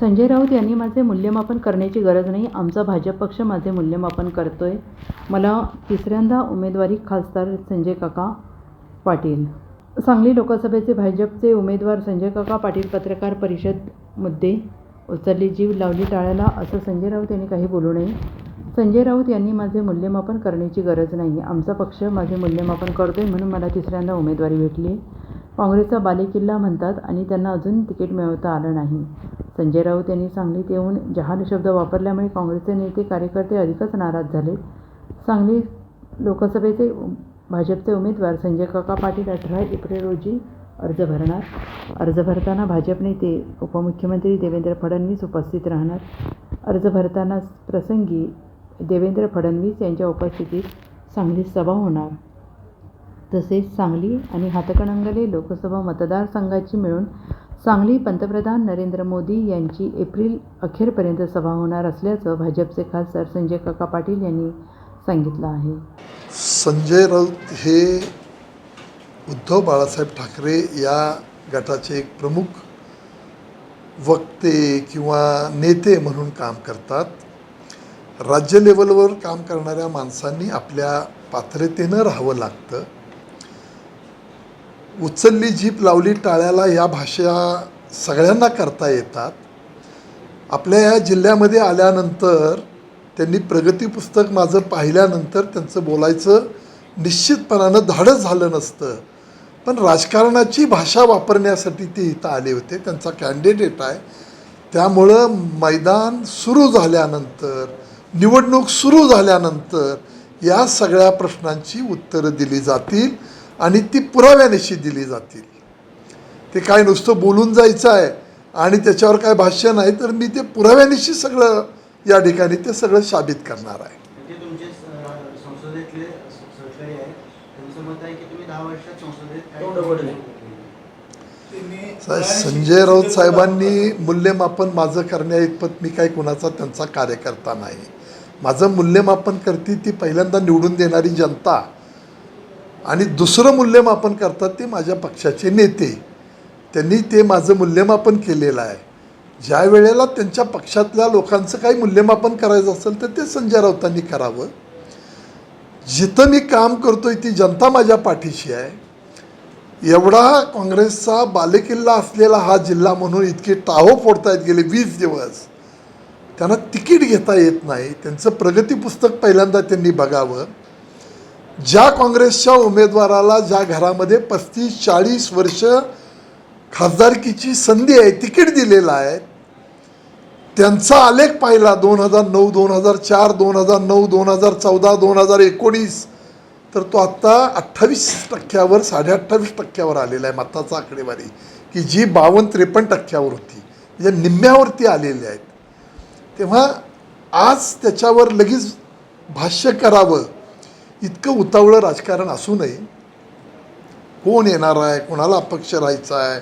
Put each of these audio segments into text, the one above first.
संजय राऊत यांनी माझे मूल्यमापन करण्याची गरज नाही. आमचा भाजप पक्ष माझे मूल्यमापन करतो आहे मला तिसऱ्यांदा उमेदवारी खासदार संजय काका पाटील. सांगली लोकसभेचे भाजपचे उमेदवार संजय काका पाटील पत्रकार परिषद मुद्दे उचलली जीव लावली टाळायला असं संजय राऊत यांनी काही बोलू नये. संजय राऊत यांनी माझे मूल्यमापन करण्याची गरज नाही. आमचा पक्ष माझे मूल्यमापन करतो आहे म्हणून मला तिसऱ्यांदा उमेदवारी भेटली. काँग्रेसचा बालेकिल्ला म्हणतात आणि त्यांना अजून तिकीट मिळवता आलं नाही. संजय राऊत यांनी सांगलीत येऊन जहाल शब्द वापरल्यामुळे काँग्रेसचे नेते कार्यकर्ते अधिकच नाराज झाले. सांगली लोकसभेचे उ- भाजपचे उमेदवार संजय काका पाटील अठरा एप्रिल रोजी अर्ज भरणार. अर्ज भरताना भाजप नेते उपमुख्यमंत्री देवेंद्र फडणवीस उपस्थित राहणार. अर्ज भरताना प्रसंगी देवेंद्र फडणवीस यांच्या उपस्थितीत सांगली सभा होणार. तसेच सांगली आणि हातकणंगले लोकसभा मतदारसंघाची मिळून सांगली पंतप्रधान नरेंद्र मोदी यांची एप्रिल अखेरपर्यंत सभा होणार असल्याचं भाजपचे खासदार संजय काका पाटील यांनी सांगितलं आहे. संजय राऊत हे उद्धव बाळासाहेब ठाकरे या गटाचे एक प्रमुख वक्ते किंवा नेते म्हणून काम करतात. राज्य लेवलवर काम करणाऱ्या माणसांनी आपल्या पात्रतेनं राहावं लागतं. उचलली जीप लावली टाळ्याला या भाषा सगळ्यांना करता येतात. आपल्या या जिल्ह्यामध्ये आल्यानंतर त्यांनी प्रगती पुस्तक माझं पाहिल्यानंतर त्यांचं बोलायचं निश्चितपणानं धाडस झालं नसतं. पण राजकारणाची भाषा वापरण्यासाठी ते इथं आले होते. त्यांचा कॅन्डिडेट आहे. त्यामुळं मैदान सुरू झाल्यानंतर निवडणूक सुरू झाल्यानंतर या सगळ्या प्रश्नांची उत्तरं दिली जातील. आणि ती पुराव्यानिशी दिली जातील. ते काय नुसतं बोलून जायचं आहे आणि त्याच्यावर काय भाष्य नाही तर मी ते पुराव्यानिशी सगळं या ठिकाणी ते सगळं साबित करणार आहे. म्हणजे संजय राऊत साहेबांनी मूल्यमापन माझं करण्या इतपत मी काही कुणाचा त्यांचा कार्यकर्ता नाही. माझं मूल्यमापन करते ती पहिल्यांदा निवडून देणारी जनता. आणि दुसरं मूल्यमापन करतात ते माझ्या पक्षाचे नेते. त्यांनी ते माझं मूल्यमापन केलेलं आहे. ज्या वेळेला त्यांच्या पक्षातल्या लोकांचं काही मूल्यमापन करायचं असेल तर ते संजय राऊतांनी करावं. जिथं मी काम करतोय ती जनता माझ्या पाठीशी आहे. एवढा काँग्रेसचा बालेकिल्ला असलेला हा जिल्हा म्हणून इतके टाहो फोडतायत गेले वीस दिवस. त्यांना तिकीट घेता येत नाही. त्यांचं प्रगती पुस्तक पहिल्यांदा त्यांनी बघावं. ज्या काँग्रेसच्या उमेदवाराला ज्या घरामध्ये पस्तीस चाळीस वर्ष खासदारकीची संधी आहे तिकीट दिलेलं आहे त्यांचा आलेख पाहिला दोन हजार नऊ दोन हजार चार दोन हजार नऊ दोन हजार चौदा दोन हजार एकोणीस तर तो आत्ता अठ्ठावीस टक्क्यावर साडे अठ्ठावीस टक्क्यावर आलेला आहे मताचा आकडेवारी की जी बावन्न त्रेपन्न टक्क्यावर होती म्हणजे निम्म्यावरती आलेले आहेत. तेव्हा आज त्याच्यावर लगेच भाष्य करावं इतकं उतावळं राजकारण असू नये. कोण येणार आहे? कोणाला अपक्ष राहायचं आहे?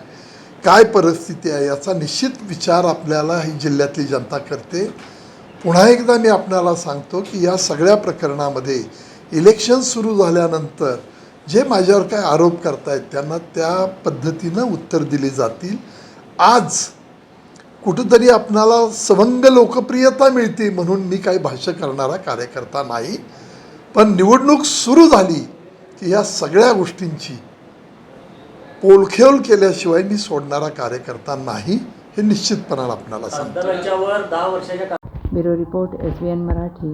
काय परिस्थिती आहे? याचा निश्चित विचार आपल्याला ही जिल्ह्यातली जनता करते. पुन्हा एकदा मी आपल्याला सांगतो की या सगळ्या प्रकरणामध्ये इलेक्शन सुरू झाल्यानंतर जे माझ्यावर काय आरोप करतायत त्यांना त्या पद्धतीनं उत्तर दिली जातील. आज कुठंतरी आपणाला सवंग लोकप्रियता मिळते म्हणून मी काही भाष्य करणारा कार्यकर्ता नाही. पण निवडणूक सुरू झाली की या सगळ्या गोष्टींची पोलखेल केल्याशिवाय मी सोडणारा कार्यकर्ता नाही हे निश्चितपणानं आपणाला सांगतो. Bureau report S B N Marathi.